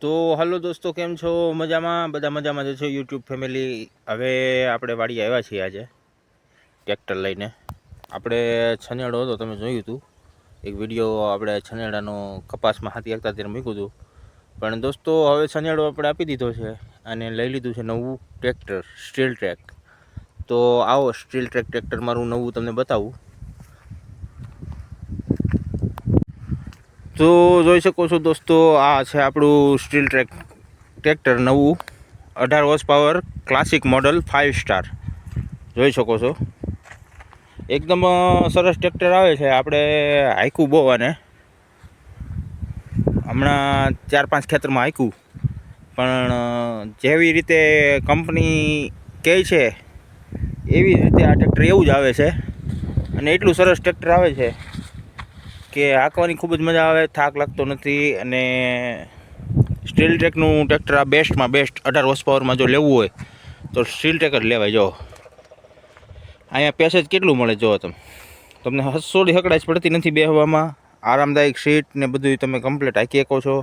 તો હલો દોસ્તો, કેમ છો? મજામાં? બધા મજામાં જ છો? યુટ્યુબ ફેમિલી હવે આપણે વાડી આવ્યા છીએ આજે, ટ્રેક્ટર લઈને. આપણે છનેડો હતો, તમે જોયું હતું. એક વીડિયો આપણે છનેડાનો કપાસમાં હાથી એકતા ત્યારે મૂક્યું હતું. પણ દોસ્તો, હવે છનેડો આપણે આપી દીધો છે અને લઈ લીધું છે નવું ટ્રેક્ટર, સ્ટીલ ટ્રેક. તો આવો સ્ટીલ ટ્રેક, ટ્રેક્ટર મારું નવું તમને બતાવું. તો જોઈ શકો છો દોસ્તો, આ છે આપણું સ્ટીલ ટ્રેક ટ્રેક્ટર નવું. અઢાર horse power classic model five star જોઈ શકો છો. એકદમ સરસ ટ્રેક્ટર આવે છે. આપણે હાઈકું બહુ અને હમણાં ચાર પાંચ ખેતરમાં હાઈકું પણ જેવી રીતે કંપની કહે છે, એવી રીતે આ ટ્રેક્ટર એવું જ આવે છે. અને એટલું સરસ ટ્રેક્ટર આવે છે. કે હાંકવાની ખૂબ જ મજા આવે, થાક લાગતો નથી અને સ્ટીલ ટ્રેકનું ટ્રેક્ટર આ બેસ્ટમાં બેસ્ટ અઢાર હોર્સ પાવરમાં જો લેવું હોય, તો સ્ટીલ ટ્રેક જ લેવાય. જો અહીંયા પેસેજ કેટલું મળે જો તમે? તમને હસોડી હકડાશ પડતી નથી બેહવામાં. આરામદાયક સીટ ને બધું તમે કમ્પ્લીટ હાંકી શકો છો.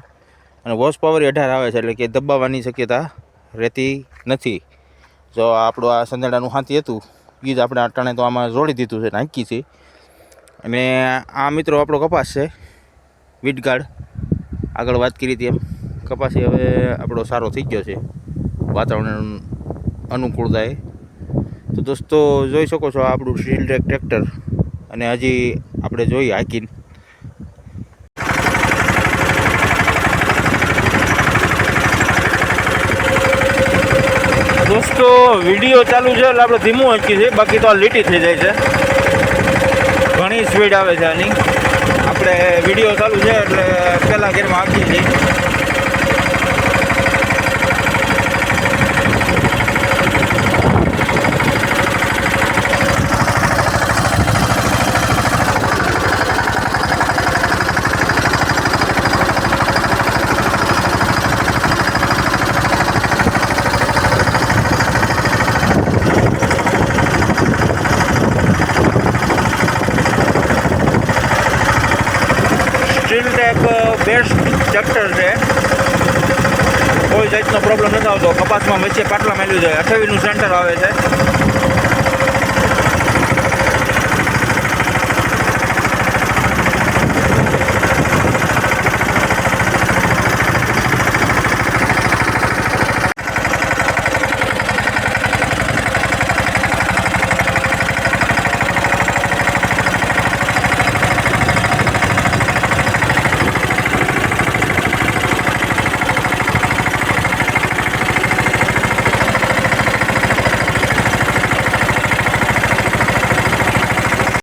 અને વોશ પાવર અઢાર આવે છે, એટલે કે દબાવવાની શક્યતા રહેતી નથી. જો આપણું આ સંદેડાનું હાથી હતું એ જ આપણે અટાણે તો આમાં જોડી દીધું છે નાખી છે. અને આ મિત્રો આપણો કપાસ છે વીટગાર્ડ આગળ વાત કરી હતી એમ. કપાસ એ હવે આપણો સારો થઈ ગયો છે. વાતાવરણ અનુકૂળતાએ તો દોસ્તો, જોઈ શકો છો આપણું સ્ટીલ ટ્રેક ટ્રેક્ટર અને હજી આપણે જોઈએ હાકીને. દોસ્તો, વીડિયો ચાલુ છે એટલે આપણે ધીમું અટકી છે બાકી તો આ લીટી થઈ જાય છે. ઘણી સ્પીડ આવે છે આની. આપણે વીડિયો ચાલુ છે એટલે પહેલાં ગેરમાં આપીએ છીએ. ટેક બેસ્ટ ટ્રેક્ટર છે. કોઈ જાતનો પ્રોબ્લેમ નથી આવતો. કપાસમાં વચ્ચે પાટલા મેળવી જાય અઠાવીસનું સેન્ટર આવે છે.